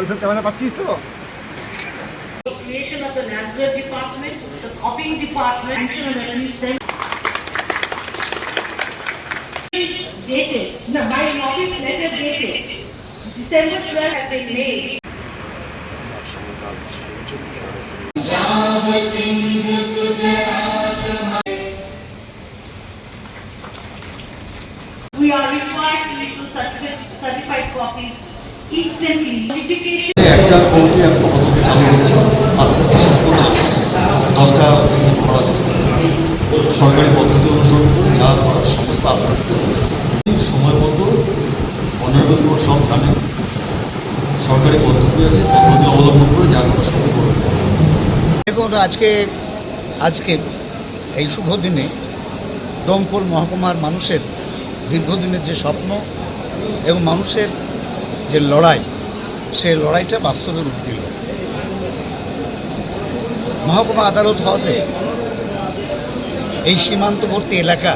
ওইসব ক্যামেরা পাচ্ছিস তো the creation of the Nazareth department, the copying department, sanction of revenue sent. Dated, no, my office letter dated, December twelve has been made. করা আছে সরকারি পদ্ধতি অনুসরণ করে যা সমস্ত আস্তে আস্তে সময় মতো কোর্ট সব জানে। সরকারি পদ্ধতি আছে, পদ্ধতি অবলম্বন করে যা করা সব দেখুন, আজকে আজকে, এই শুভ দিনে দমকল মহকুমার মানুষের দীর্ঘদিনের যে স্বপ্ন এবং মানুষের যে লড়াই সে লড়াইটা বাস্তবে রূপ দিল। মহকুমা আদালত হওয়াতে এই সীমান্তবর্তী এলাকা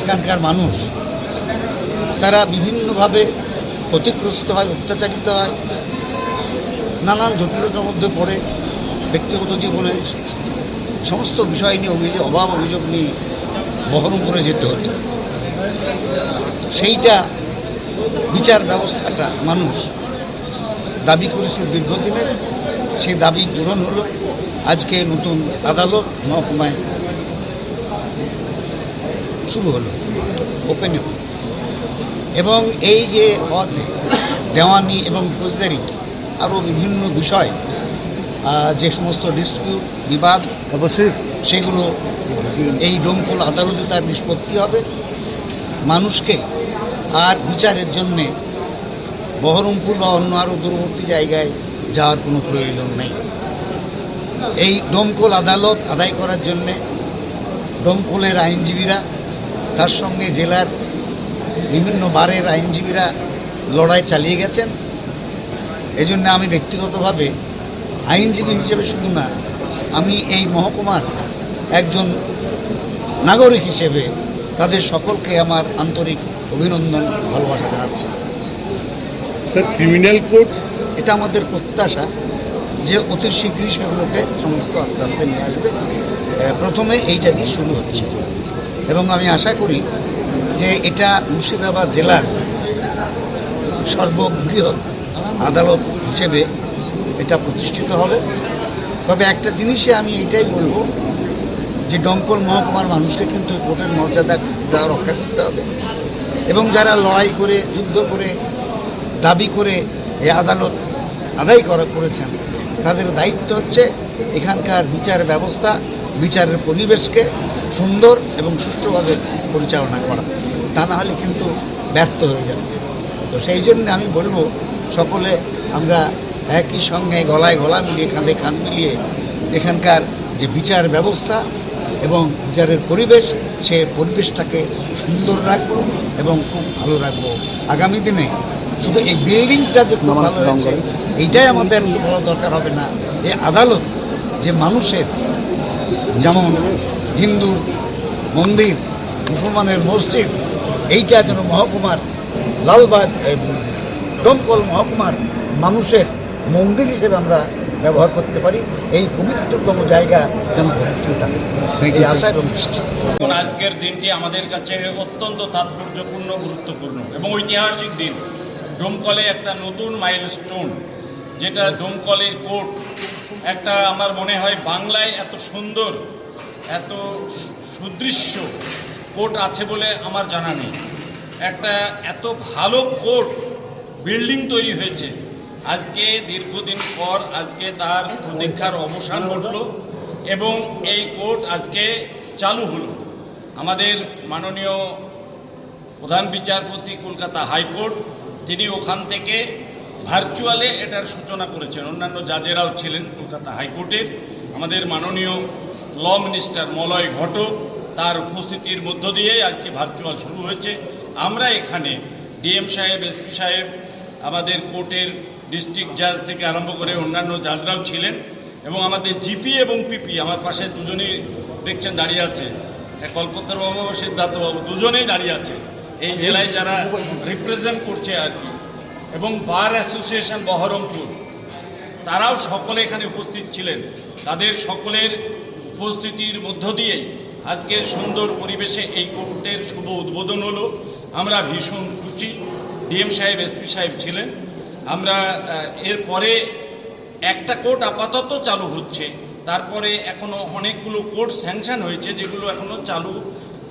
এখানকার মানুষ, তারা বিভিন্নভাবে ক্ষতিগ্রস্ত হয়, অত্যাচারিত হয়, নানান জটিলতার মধ্যে পড়ে ব্যক্তিগত জীবনে, সমস্ত বিষয় নিয়ে অভিযোগ, অভাব অভিযোগ নিয়ে বহরমপুরে যেতে হতো। সেইটা বিচার ব্যবস্থাটা মানুষ দাবি করেছিল দীর্ঘদিনের। সেই দাবি পূরণ হলো। আজকে নতুন আদালত মহকুমায় শুরু হলো ওপেনিং এবং এই যে দেওয়ানি এবং ফৌজদারি আরও বিভিন্ন বিষয় যে সমস্ত ডিসপিউট বিবাদ অবশ্যই। সেগুলো এই ডোমকল আদালতে তার নিষ্পত্তি হবে। মানুষকে আর বিচারের জন্যে বহরমপুর বা অন্য আরও দূরবর্তী জায়গায় যাওয়ার কোনো প্রয়োজন নেই। এই ডোমকল আদালত আদায় করার জন্যে ডোমকলের আইনজীবীরা, তার সঙ্গে জেলার বিভিন্ন বারের আইনজীবীরা লড়াই চালিয়ে গেছেন। এজন্য আমি ব্যক্তিগতভাবে আইনজীবী হিসেবে শুধু না, আমি এই মহকুমার একজন নাগরিক হিসেবে তাদের সকলকে আমার আন্তরিক অভিনন্দন, ভালোবাসা জানাচ্ছি। স্যার ক্রিমিনাল কোড এটা আমাদের প্রত্যাশা যে অতি শীঘ্রই সেগুলোকে সমস্ত আস্তে আস্তে নিয়ে আসবে। প্রথমে এইটা দিয়ে শুরু হচ্ছে। এবং আমি আশা করি যে এটা মুর্শিদাবাদ জেলার সর্ববৃহৎ আদালত হিসেবে এটা প্রতিষ্ঠিত হবে। তবে একটা জিনিসে আমি এটাই বলব যে ডমকল মহকুমার মানুষকে কিন্তু কোর্টের মর্যাদা রক্ষা করতে হবে। এবং যারা লড়াই করে, যুদ্ধ করে দাবি করে এই আদালত আদায় করা করেছেন। তাদের দায়িত্ব হচ্ছে এখানকার বিচার ব্যবস্থা, বিচারের পরিবেশকে সুন্দর এবং সুষ্ঠুভাবে পরিচালনা করা। তা না হলে কিন্তু ব্যর্থ হয়ে যাবে। তো সেই জন্য আমি বলব, সকলে আমরা একই সঙ্গে গলায় গলা মিলিয়ে, কাঁধে কান মিলিয়ে এখানকার যে বিচার ব্যবস্থা এবং বিচারের পরিবেশ, সে পরিবেশটাকে সুন্দর রাখব এবং খুব ভালো রাখব। আগামী দিনে শুধু এই বিল্ডিংটা যে ভালো হয়েছে এইটাই আমাদের বলা দরকার হবে না। এই আদালত যে মানুষের যেমন হিন্দু মন্দির মুসলমানের মসজিদ এইটা যেন মহকুমার লালবাগ দমকল মহকুমার মানুষের মন্দির হিসেবে আমরা ব্যবহার করতে পারি এই পবিত্রতম জায়গা যেন পবিত্র থাকে। এই আশা এবং আজকের দিনটি আমাদের কাছে অত্যন্ত তাৎপর্যপূর্ণ গুরুত্বপূর্ণ এবং ঐতিহাসিক দিন। ডোমকলে একটা নতুন মাইলস্টোন যেটা ডোমকলের কোর্ট। একটা আমার মনে হয় বাংলায় এত সুন্দর, এত সুদৃশ্য কোর্ট আছে বলে আমার জানা নেই। একটা এত ভালো কোর্ট বিল্ডিং তৈরি হয়েছে। আজকে দীর্ঘদিন পর আজকে তার প্রতীক্ষার অবসান ঘটল এবং এই কোর্ট আজকে চালু হলো। আমাদের মাননীয় প্রধান বিচারপতি কলকাতা হাইকোর্ট তিনি ওখান থেকে ভার্চুয়ালে এটার সূচনা করেছেন। অন্যান্য জাজেরাও ছিলেন কলকাতা হাইকোর্টের। আমাদের মাননীয় ল মিনিস্টার মলয় ঘটক তার উপস্থিতির মধ্য দিয়ে আজকে ভার্চুয়াল শুরু হয়েছে। আমরা এখানে ডিএম সাহেব এসপি সাহেব, আমাদের কোর্টের ডিস্ট্রিক্ট জাজ থেকে আরম্ভ করে অন্যান্য জাজরাও ছিলেন এবং আমাদের জিপি এবং পিপি আমার পাশে দুজনেই দেখছেন দাঁড়িয়ে আছে। এক কল্পতর বাবু, সিদ্ধার্থ বাবু, দুজনেই দাঁড়িয়ে আছে। এই জেলায় যারা রিপ্রেজেন্ট করছে আর কি, এবং বার অ্যাসোসিয়েশন বহরমপুর, তারাও সকলে এখানে উপস্থিত ছিলেন। তাদের সকলের উপস্থিতির মধ্য দিয়েই আজকের সুন্দর পরিবেশে এই কোর্টের শুভ উদ্বোধন হলো। আমরা ভীষণ খুশি। ডিএম সাহেব, এসপি সাহেব ছিলেন। আমরা এরপরে একটা কোর্ট আপাতত চালু হচ্ছে। তারপরে এখনও অনেকগুলো কোর্ট স্যাংশন হয়েছে, যেগুলো এখনও চালু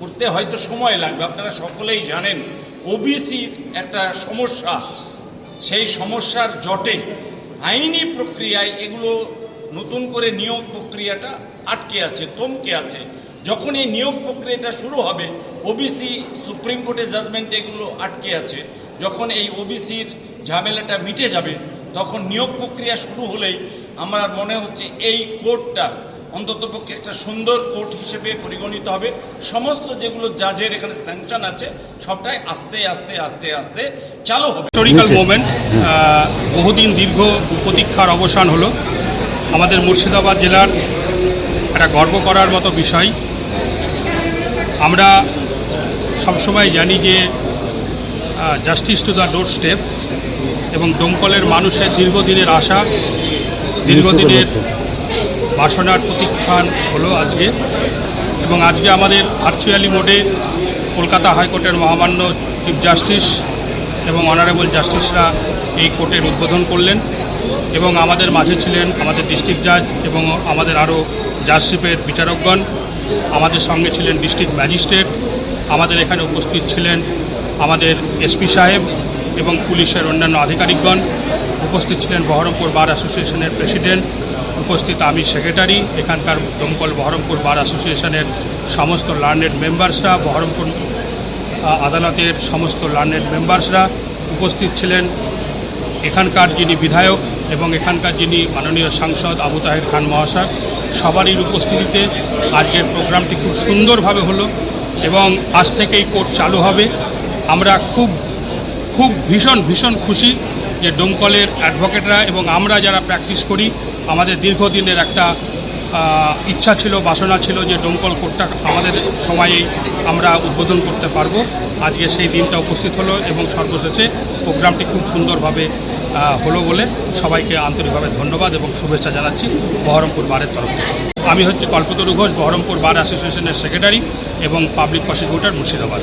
করতে হয়তো সময় লাগবে, আপনারা সকলেই জানেন, ওবিসির একটা সমস্যা। সেই সমস্যার জটে আইনি প্রক্রিয়ায় এগুলো নতুন করে নিয়োগ প্রক্রিয়াটা আটকে আছে, থমকে আছে। যখন এই নিয়োগ প্রক্রিয়াটা শুরু হবে, ওবিসি সুপ্রিম কোর্টের জাজমেন্ট এগুলো আটকে আছে। যখন এই ওবিসির ঝামেলাটা মিটে যাবে, তখন নিয়োগ প্রক্রিয়া শুরু হলেই আমার মনে হচ্ছে এই কোর্টটা অন্ততপক্ষে একটা সুন্দর কোর্ট হিসেবে পরিগণিত হবে। সমস্ত যেগুলো জাজের এখানে স্যাংশন আছে সবটাই আস্তে আস্তে আস্তে আস্তে চালু হবে। হিস্টোরিক্যাল মোমেন্ট বহুদিন দীর্ঘ প্রতীক্ষার অবসান হলো। আমাদের মুর্শিদাবাদ জেলার একটা গর্ব করার মতো বিষয়। আমরা সবসময় জানি যে justice to the doorstep এবং দমকলের মানুষের দীর্ঘদিনের আশা দীর্ঘদিনের বাসনার প্রতীক্ষান হলো আজকে। এবং আজকে আমাদের ভার্চুয়ালি মোডে কলকাতা হাইকোর্টের মহামান্য চিফ জাস্টিস এবং অনারেবল জাস্টিসরা এই কোর্টের উদ্বোধন করলেন। এবং আমাদের মাঝে ছিলেন আমাদের ডিস্ট্রিক্ট জাজ এবং আমাদের আরও জাজশিপের বিচারকগণ। আমাদের সঙ্গে ছিলেন ডিস্ট্রিক্ট ম্যাজিস্ট্রেট। আমাদের এখানে উপস্থিত ছিলেন আমাদের এসপি সাহেব এবং পুলিশের অন্যান্য আধিকারিকগণ। উপস্থিত ছিলেন বহরমপুর বার অ্যাসোসিয়েশনের প্রেসিডেন্ট উপস্থিত আমি সেক্রেটারি, এখানকার দমকল বহরমপুর বার অ্যাসোসিয়েশনের সমস্ত লার্নেড মেম্বার্সরা, বহরমপুর আদালতের সমস্ত লার্নেড মেম্বার্সরা উপস্থিত ছিলেন। এখানকার যিনি বিধায়ক এবং এখানকার যিনি মাননীয় সাংসদ আবু তাহের খান মহাশয়, সবারই উপস্থিতিতে আজকের প্রোগ্রামটি খুব সুন্দরভাবে হলো এবং আজ থেকেই কোর্ট চালু হবে। আমরা খুব খুব ভীষণ ভীষণ খুশি যে ডোমকলের অ্যাডভোকেটরা এবং আমরা যারা প্র্যাকটিস করি, আমাদের দীর্ঘদিনের একটা ইচ্ছা ছিল, বাসনা ছিল যে ডোমকল কোর্টটা আমাদের সময়েই আমরা উদ্বোধন করতে পারব। আজকে সেই দিনটা উপস্থিত হলো এবং সর্বশেষে প্রোগ্রামটি খুব সুন্দরভাবে হলো বলে সবাইকে আন্তরিকভাবে ধন্যবাদ এবং শুভেচ্ছা জানাচ্ছি বহরমপুর বারের তরফ থেকে। আমি হচ্ছে কল্পতরু ঘোষ, বহরমপুর বার অ্যাসোসিয়েশনের সেক্রেটারি এবং public prosecutor Murshidabad.